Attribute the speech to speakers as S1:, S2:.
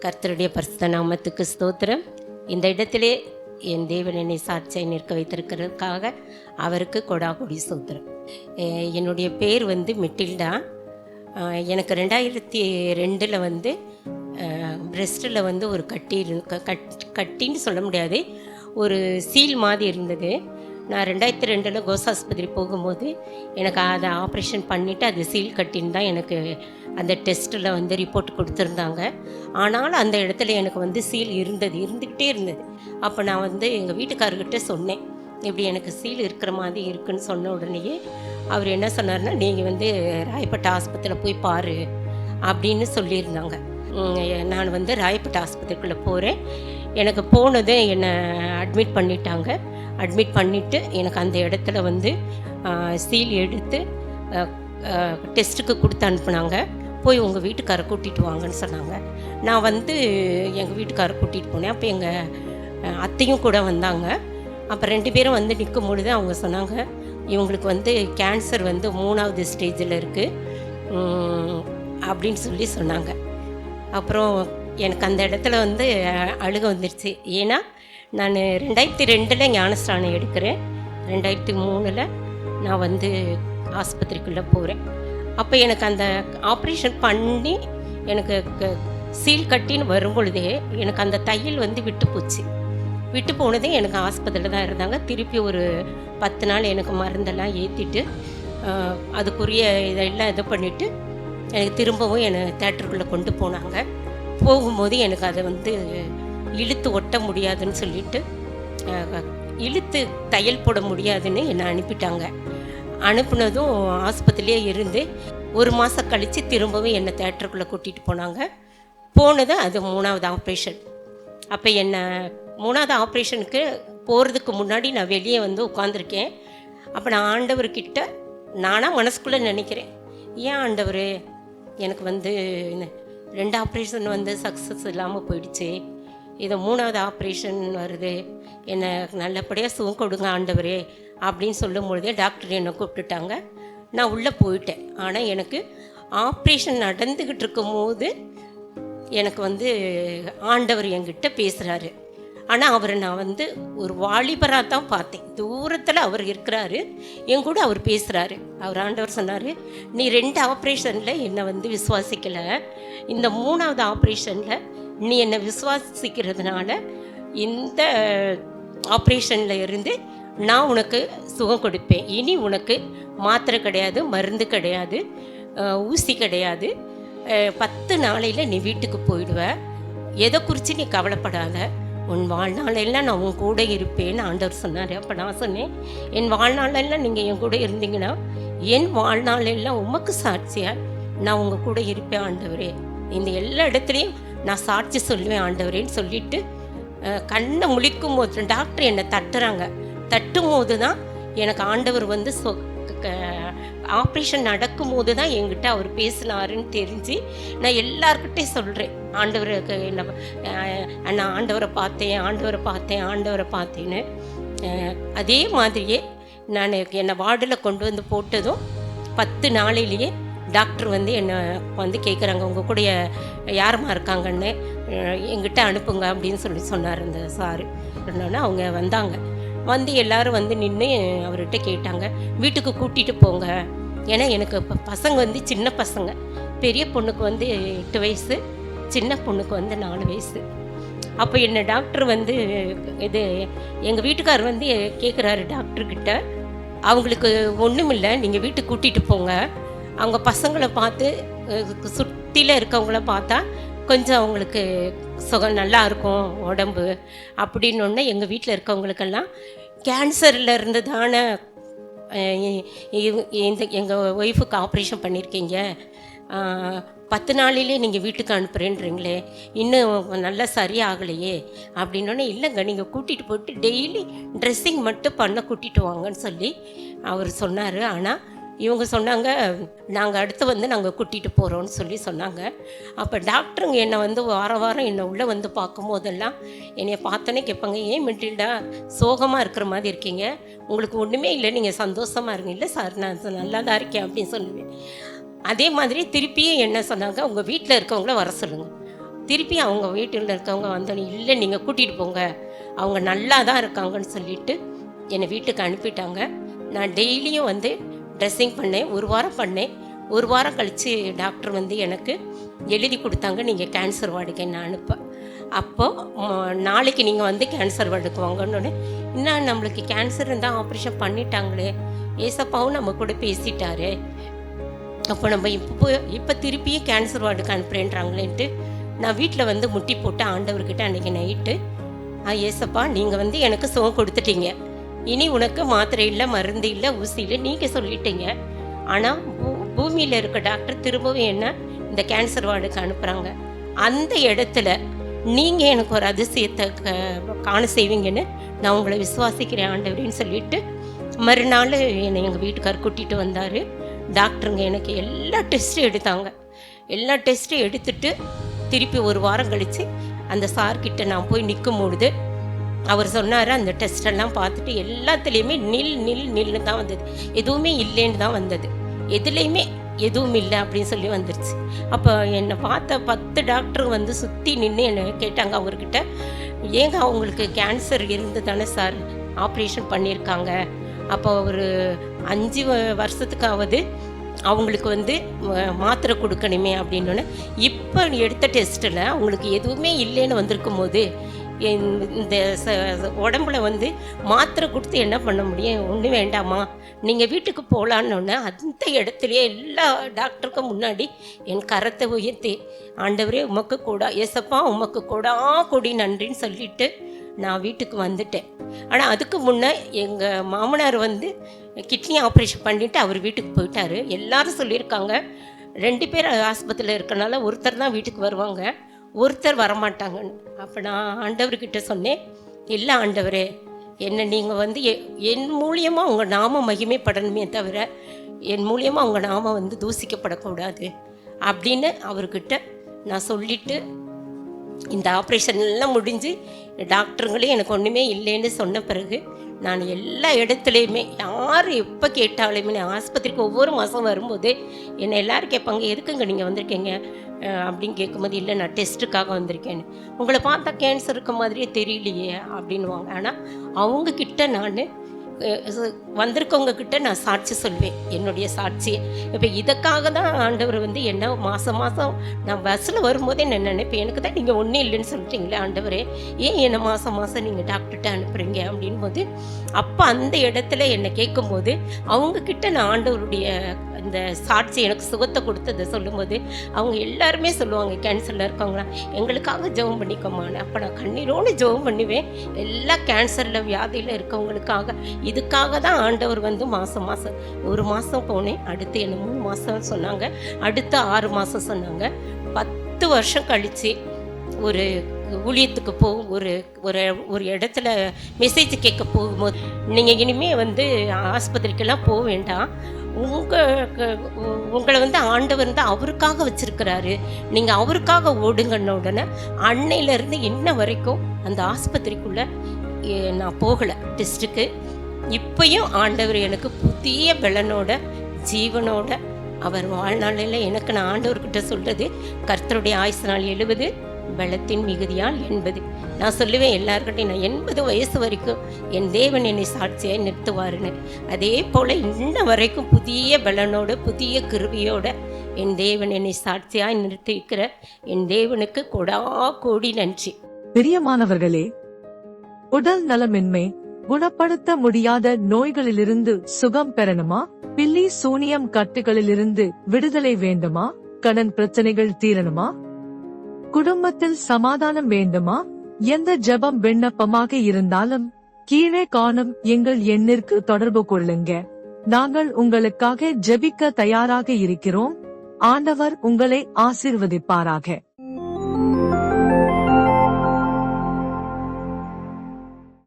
S1: கர்த்தருடைய பரிசுத்த நாமத்துக்கு ஸ்தோத்திரம். இந்த இடத்திலே என் தேவன் என்னை சாட்சியை நிற்க வைத்திருக்கிறதுக்காக அவருக்கு கொடாகுடி ஸ்தோத்திரம். என்னுடைய பேர் வந்து மிட்டில்டா. எனக்கு ரெண்டாயிரத்தி ரெண்டில் வந்து பிரெஸ்ட்டில் வந்து ஒரு கட்டி இரு க- கட் கட்டின்னு சொல்ல முடியாது. ஒரு சீல் மாதிரி இருந்தது. நான் ரெண்டாயிரத்தி ரெண்டில் கோசாஸ்பத்திரி போகும்போது எனக்கு அதை ஆப்ரேஷன் பண்ணிவிட்டு அது சீல் கட்டின்னு தான் எனக்கு அந்த டெஸ்ட்டில் வந்து ரிப்போர்ட் கொடுத்துருந்தாங்க. ஆனாலும் அந்த இடத்துல எனக்கு வந்து சீல் இருந்தது இருந்துக்கிட்டே இருந்தது. அப்போ நான் வந்து எங்கள் வீட்டுக்காரர்கிட்ட சொன்னேன் இப்படி எனக்கு சீல் இருக்கிற மாதிரி இருக்குன்னு சொன்ன உடனேயே அவர் என்ன சொன்னார்னா நீங்கள் வந்து ராயப்பட்ட ஆஸ்பத்திரியில் போய் பாரு அப்படின்னு சொல்லியிருந்தாங்க. நான் வந்து ராயப்பட்ட ஆஸ்பத்திரிக்குள்ளே போகிறேன் எனக்கு போனது என்னை அட்மிட் பண்ணிட்டாங்க. அட்மிட் பண்ணிவிட்டு எனக்கு அந்த இடத்துல வந்து சீல் எடுத்து டெஸ்ட்டுக்கு கொடுத்து அனுப்புனாங்க. போய் உங்கள் வீட்டுக்காரை கூட்டிகிட்டு வாங்கன்னு சொன்னாங்க. நான் வந்து எங்கள் வீட்டுக்காரை கூட்டிகிட்டு போனேன். அப்போ எங்கள் அத்தையும் கூட வந்தாங்க. அப்போ ரெண்டு பேரும் வந்து நிற்கும் பொழுது அவங்க சொன்னாங்க இவங்களுக்கு வந்து கேன்சர் வந்து மூணாவது ஸ்டேஜில் இருக்குது அப்படின்னு சொல்லி சொன்னாங்க. அப்புறம் எனக்கு அந்த இடத்துல வந்து அழுக வந்துருச்சு. ஏன்னா நான் ரெண்டாயிரத்தி ரெண்டில் ஞானஸ்தானம் எடுக்கிறேன். ரெண்டாயிரத்தி மூணில் நான் வந்து ஆஸ்பத்திரிக்குள்ளே போகிறேன் அப்போ எனக்கு அந்த ஆப்ரேஷன் பண்ணி எனக்கு க- சீல் கட்டின்னு வரும் பொழுதே எனக்கு அந்த தையல் வந்து விட்டு போச்சு. விட்டு போனதே எனக்கு ஆஸ்பத்திரியில் தான் இருந்தாங்க. திருப்பி ஒரு பத்து நாள் எனக்கு மருந்தெல்லாம் ஏற்றிட்டு அதுக்குரிய இதெல்லாம் இது பண்ணிவிட்டு எனக்கு திரும்பவும் என்னை தேட்டருக்குள்ளே கொண்டு போனாங்க. போகும்போது எனக்கு அதை வந்து இழுத்து ஒட்ட முடியாதுன்னு சொல்லிட்டு இழுத்து தையல் போட முடியாதுன்னு என்னை அனுப்பிட்டாங்க. அனுப்புனதும் ஆஸ்பத்திரியே இருந்து ஒரு மாதம் கழித்து திரும்பவும் என்னை தேட்டருக்குள்ளே கூட்டிகிட்டு போனாங்க. போனது அது மூணாவது ஆப்ரேஷன். அப்போ என்னை மூணாவது ஆப்ரேஷனுக்கு போகிறதுக்கு முன்னாடி நான் வெளியே வந்து உட்காந்துருக்கேன் அப்போ நான் ஆண்டவர்கிட்ட நானாக மனசுக்குள்ளே நினைக்கிறேன். ஏன் ஆண்டவர் எனக்கு வந்து ரெண்டு ஆப்ரேஷன் வந்து சக்ஸஸ் இல்லாமல் போயிடுச்சு. இது மூணாவது ஆப்ரேஷன் வருது. என்னை நல்லபடியாக சுகம் கொடுங்க ஆண்டவரே அப்படின்னு சொல்லும் பொழுதே டாக்டர் என்னை கூப்பிட்டுட்டாங்க. நான் உள்ளே போயிட்டேன். ஆனால் எனக்கு ஆப்ரேஷன் நடந்துக்கிட்டு இருக்கும்போது எனக்கு வந்து ஆண்டவர் என்கிட்ட பேசுகிறாரு ஆனால் அவரை நான் வந்து ஒரு வாலிபராக தான் பார்த்தேன். தூரத்தில் அவர் இருக்கிறாரு. என் கூட அவர் பேசுகிறாரு அவர் ஆண்டவர் சொன்னார் நீ ரெண்டு ஆப்ரேஷனில் என்னை வந்து விசுவாசிக்கலை. இந்த மூணாவது ஆப்ரேஷனில் நீ என்னை விசுவாசிக்கிறதுனால இந்த ஆப்ரேஷனில் இருந்து நான் உனக்கு சுகம் கொடுப்பேன். இனி உனக்கு மாத்திரை கிடையாது மருந்து கிடையாது ஊசி கிடையாது. பத்து நாளையில் நீ வீட்டுக்கு போயிடுவ. எதை குறித்து நீ கவலைப்படாத. உன் வாழ்நாளெல்லாம் நான் உன் கூட இருப்பேன்னு ஆண்டவர் சொன்னார். அப்போ நான் சொன்னேன் என் வாழ்நாளெல்லாம் நீங்கள் என் கூட இருந்தீங்கன்னா என் வாழ்நாளெல்லாம் உமக்கு சாட்சியாக நான் உங்கள் கூட இருப்பேன் ஆண்டவரே. இந்த எல்லா இடத்துலையும் நான் சாட்சி சொல்லுவேன் ஆண்டவரேன்னு சொல்லிட்டு கண்ணை முழிக்கும் போது டாக்டர் என்னை தட்டுறாங்க. தட்டும் போது தான் எனக்கு ஆண்டவர் வந்து சொ ஆப்ரேஷன் நடக்கும்போது தான் என்கிட்ட அவர் பேசினாருன்னு தெரிஞ்சு நான் எல்லார்கிட்டையும் சொல்கிறேன் ஆண்டவருக்கு என்ன நான் ஆண்டவரை பார்த்தேன் ஆண்டவரை பார்த்தேன் ஆண்டவரை பார்த்தேன்னு. அதே மாதிரியே நான் என்னை வார்டில் கொண்டு வந்து போட்டதும் பத்து நாளிலேயே டாக்டர் வந்து என்னை வந்து கேட்குறாங்க உங்கள் கூட யாரம்மா இருக்காங்கன்னு எங்கிட்ட அனுப்புங்க அப்படின்னு சொல்லி சொன்னார் அந்த சாரு. சொன்னோன்னே அவங்க வந்தாங்க. வந்து எல்லாரும் வந்து நின்று அவர்கிட்ட கேட்டாங்க வீட்டுக்கு கூட்டிகிட்டு போங்க. ஏன்னா எனக்கு இப்போ பசங்க வந்து சின்ன பசங்க. பெரிய பொண்ணுக்கு வந்து எட்டு வயசு சின்ன பொண்ணுக்கு வந்து நாலு வயசு. அப்போ என்ன டாக்டர் வந்து இது எங்கள் வீட்டுக்கார் வந்து கேட்குறாரு டாக்டர்கிட்ட அவங்களுக்கு ஒன்றும் இல்லை நீங்கள் வீட்டுக்கு கூட்டிகிட்டு போங்க. அவங்க பசங்களை பார்த்து சுற்றில இருக்கவங்கள பார்த்தா கொஞ்சம் அவங்களுக்கு சுகம் நல்லா இருக்கும் உடம்பு அப்படின்னொன்னே எங்கள் வீட்டில் இருக்கவங்களுக்கெல்லாம் கேன்சரில் இருந்து தானே இந்த எங்கள் ஒய்ஃபுக்கு ஆப்ரேஷன் பண்ணியிருக்கீங்க பத்து நாளிலே நீங்கள் வீட்டுக்கு அனுப்புகிறேன்றீங்களே இன்னும் நல்லா சரியாகலையே அப்படின்னோடனே இல்லைங்க நீங்கள் கூட்டிகிட்டு போயிட்டு டெய்லி ட்ரெஸ்ஸிங் மட்டும் பண்ண கூட்டிகிட்டு வாங்கன்னு சொல்லி அவர் சொன்னார். ஆனால் இவங்க சொன்னாங்க நாங்கள் அடுத்து வந்து நாங்கள் கூட்டிகிட்டு போகிறோம்னு சொல்லி சொன்னாங்க. அப்போ டாக்டருங்க என்னை வந்து வாரம் வாரம் என்னை உள்ளே வந்து பார்க்கும்போதெல்லாம் என்னைய பார்த்தோன்னே கேட்பாங்க ஏன் மெட்டில்டா சோகமாக இருக்கிற மாதிரி இருக்கீங்க? உங்களுக்கு ஒன்றுமே இல்லை நீங்கள் சந்தோஷமாக இருங்க. இல்லை சார் நான் நல்லா தான் இருக்கேன் அப்படின்னு சொல்லுவேன். அதே மாதிரி திருப்பியும் என்ன சொன்னாங்க உங்கள் வீட்டில் இருக்கவங்கள வர சொல்லுங்கள் திருப்பி அவங்க வீட்டில் இருக்கவங்க வந்தோடனே இல்லை நீங்கள் கூட்டிகிட்டு போங்க. அவங்க நல்லா தான் இருக்காங்கன்னு சொல்லிட்டு என்னை வீட்டுக்கு அனுப்பிட்டாங்க. நான் டெய்லியும் வந்து ட்ரெஸ்ஸிங் பண்ணேன் ஒரு வாரம் பண்ணேன். ஒரு வாரம் கழித்து டாக்டர் வந்து எனக்கு எழுதி கொடுத்தாங்க நீங்கள் கேன்சர் வார்டுக்கு என்ன அனுப்ப. அப்போது நாளைக்கு நீங்கள் வந்து கேன்சர் வார்டுக்கு வாங்கன்னு இன்னும் நம்மளுக்கு கேன்சர் இருந்தால் ஆப்ரேஷன் பண்ணிட்டாங்களே. ஏசப்பாவும் நம்ம கூட பேசிட்டாரு. அப்போ நம்ம இப்போ இப்போ திருப்பியும் கேன்சர் வார்டுக்கு அனுப்புறேன்றாங்களேன்ட்டு நான் வீட்டில் வந்து முட்டி போட்டு ஆண்டவர்கிட்ட அன்றைக்கி நைட்டு ஏசப்பா நீங்கள் வந்து எனக்கு சுகம் கொடுத்துட்டீங்க. இனி உனக்கு மாத்திரை இல்லை மருந்து இல்லை ஊசி இல்லை நீங்கள் சொல்லிட்டீங்க. ஆனால் பூ பூமியில் இருக்க டாக்டர் திரும்பவும் என்ன இந்த கேன்சர் வார்டுக்கு அனுப்புகிறாங்க அந்த இடத்துல நீங்கள் எனக்கு ஒரு அதிசயத்தை க- காண செய்வீங்கன்னு நான் உங்களை விசுவாசிக்கிறேன் ஆண்டவரின்னு சொல்லிட்டு மறுநாள் என்னை எங்கள் வீட்டுக்கார் கூட்டிகிட்டு வந்தார். டாக்டருங்க எனக்கு எல்லா டெஸ்ட்டும் எடுத்தாங்க. எல்லா டெஸ்ட்டும் எடுத்துட்டு திருப்பி ஒரு வாரம் கழித்து அந்த சார்கிட்ட நான் போய் நிற்கும் பொழுது அவர் சொன்னார் அந்த டெஸ்டெல்லாம் பார்த்துட்டு எல்லாத்துலேயுமே நில் நில் நில்னு தான் வந்தது. எதுவுமே இல்லைன்னு தான் வந்தது. எதுலேயுமே எதுவும் இல்லை அப்படின்னு சொல்லி வந்துருச்சு. அப்போ என்னை பார்த்த பத்து டாக்டர் வந்து சுற்றி நின்று என்னை கேட்டாங்க அவர்கிட்ட ஏங்க அவங்களுக்கு கேன்சர் இருந்து தானே சார் ஆப்ரேஷன் பண்ணியிருக்காங்க. அப்போ ஒரு அஞ்சு வருஷத்துக்காவது அவங்களுக்கு வந்து மாத்திரை கொடுக்கணுமே அப்படின்னு இப்போ எடுத்த டெஸ்ட்டில் அவங்களுக்கு எதுவுமே இல்லைன்னு வந்திருக்கும் போது இந்த- இந்த ச- உடம்புல வந்து மாத்திரை கொடுத்து என்ன பண்ண முடியும்? ஒன்றும் வேண்டாமா? நீங்கள் வீட்டுக்கு போகலான்னு அந்த இடத்துலயே எல்லா டாக்டருக்கும் முன்னாடி என் கரத்தை உயர்த்தி ஆண்டவரே உமக்கு கூட எசப்பா உமக்கு கூடா கொடி நன்றின்னு சொல்லிட்டு நான் வீட்டுக்கு வந்துட்டேன். ஆனால் அதுக்கு முன்னே எங்கள் மாமனார் வந்து கிட்னி ஆப்ரேஷன் பண்ணிவிட்டு அவர் வீட்டுக்கு போயிட்டாரு. எல்லாரும் சொல்லியிருக்காங்க. ரெண்டு பேர் ஆஸ்பத்திரியில் இருக்கனால ஒருத்தர் தான் வீட்டுக்கு வருவாங்க. ஒருத்தர் வரமாட்டாங்கன்னு. அப்போ நான் ஆண்டவர்கிட்ட சொன்னேன் இல்லை ஆண்டவரே என்னை நீங்கள் வந்து என் மூலியமாக உங்கள் நாம மகிமைப்படணுமே தவிர என் மூலியமாக உங்கள் நாமம் வந்து தூசிக்கப்படக்கூடாது. அப்படின்னு அவர்கிட்ட நான் சொல்லிட்டு இந்த ஆப்ரேஷன் எல்லாம் முடிஞ்சு டாக்டருங்களே எனக்கு ஒன்றுமே இல்லைன்னு சொன்ன பிறகு நான் எல்லா இடத்துலையுமே யார் எப்போ கேட்டாலுமே நான் ஆஸ்பத்திரிக்கு ஒவ்வொரு மாதம் வரும்போது என்னை எல்லாரும் கேட்பாங்க எதுக்குங்க நீங்கள் வந்திருக்கீங்க? அப்படின்னு கேட்கும்போது இல்லை நான் டெஸ்ட்டுக்காக வந்திருக்கேன்னு. உங்களை பார்த்தா கேன்சர் இருக்க மாதிரியே தெரியலையே அப்படின்னுவாங்க. ஆனால் அவங்கக்கிட்ட நான் வந்திருக்கவங்க கிட்ட நான் சாட்சி சொல்வேன். என்னுடைய சாட்சி இப்போ இதுக்காக தான் ஆண்டவர் வந்து என்ன மாதம் மாதம் நான் பஸ்ஸில் வரும்போதே என்ன நினைப்பேன்? எனக்கு தான் நீங்கள் ஒன்றும் இல்லைன்னு சொல்லிட்டீங்களே ஆண்டவரே. ஏன் என்னை மாதம் மாதம் நீங்கள் டாக்டர்கிட்ட அனுப்புகிறீங்க அப்படின் போது அப்போ அந்த இடத்துல என்னை கேட்கும்போது அவங்கக்கிட்ட நான் ஆண்டவருடைய அந்த சாட்சி எனக்கு சுகத்தை கொடுத்ததை சொல்லும்போது அவங்க எல்லாருமே சொல்லுவாங்க கேன்சரில் இருக்கவங்களாம் எங்களுக்காக ஜெபம் பண்ணிக்கோமான்னு அப்போ நான் கண்ணீரோடு ஜெபம் பண்ணுவேன். எல்லா கேன்சரில் வியாதியில் இருக்கவங்களுக்காக இதுக்காக தான் ஆண்டவர் வந்து மாதம் மாதம் ஒரு மாதம் போனேன். அடுத்து என்ன மூணு மாதம் சொன்னாங்க. அடுத்து ஆறு மாதம் சொன்னாங்க. பத்து வருஷம் கழித்து ஒரு ஊழியத்துக்கு போ ஒரு ஒரு ஒரு இடத்துல மெசேஜ் கேட்க போகும்போது நீங்கள் இனிமேல் வந்து ஆஸ்பத்திரிக்கெல்லாம் போக வேண்டாம். உங்கள் உங்களை வந்து ஆண்டவர் வந்து அவருக்காக வச்சுருக்கிறாரு. நீங்கள் அவருக்காக ஓடுங்கன்ன உடனே அன்னையிலேருந்து இன்ன வரைக்கும் அந்த ஆஸ்பத்திரிக்குள்ளே நான் போகலை டெஸ்ட்டுக்கு இப்பயும் ஆண்டவர் எனக்கு புதிய பலனோட ஜீவனோட அவர் வாழ்நாளில் எனக்கு நான் ஆண்டவர்கிட்ட சொல்கிறது கர்த்தருடைய ஆயுசு நாள் எழுபது பலத்தின் மிகுதியால் எண்பது. நான் சொல்லுவேன் எல்லாருக்கிட்டையும் நான் எண்பது வயசு வரைக்கும் என் தேவன் என்னை சாட்சியாக நிறுத்துவாருன்னு. அதே போல் இன்ன வரைக்கும் புதிய பலனோட புதிய கிருவியோட என் தேவன் என்னை சாட்சியாய் நிறுத்திருக்கிற என் தேவனுக்கு கொடா கோடி நன்றி.
S2: பிரியமானவர்களே உடல் நலமின்மை குணப்படுத்த முடியாத நோய்களிலிருந்து சுகம் பெறணுமா? பில்லி சூனியம் கட்டுகளிலிருந்து விடுதலை வேண்டுமா? கடன் பிரச்சனைகள் தீரணுமா? குடும்பத்தில் சமாதானம் வேண்டுமா? எந்த ஜெபம் விண்ணப்பமாக இருந்தாலும் கீழே காணும் எங்கள் எண்ணிற்கு தொடர்பு கொள்ளுங்க. நாங்கள் உங்களுக்காக ஜெபிக்க தயாராக இருக்கிறோம். ஆண்டவர் உங்களை ஆசீர்வதிப்பாராக.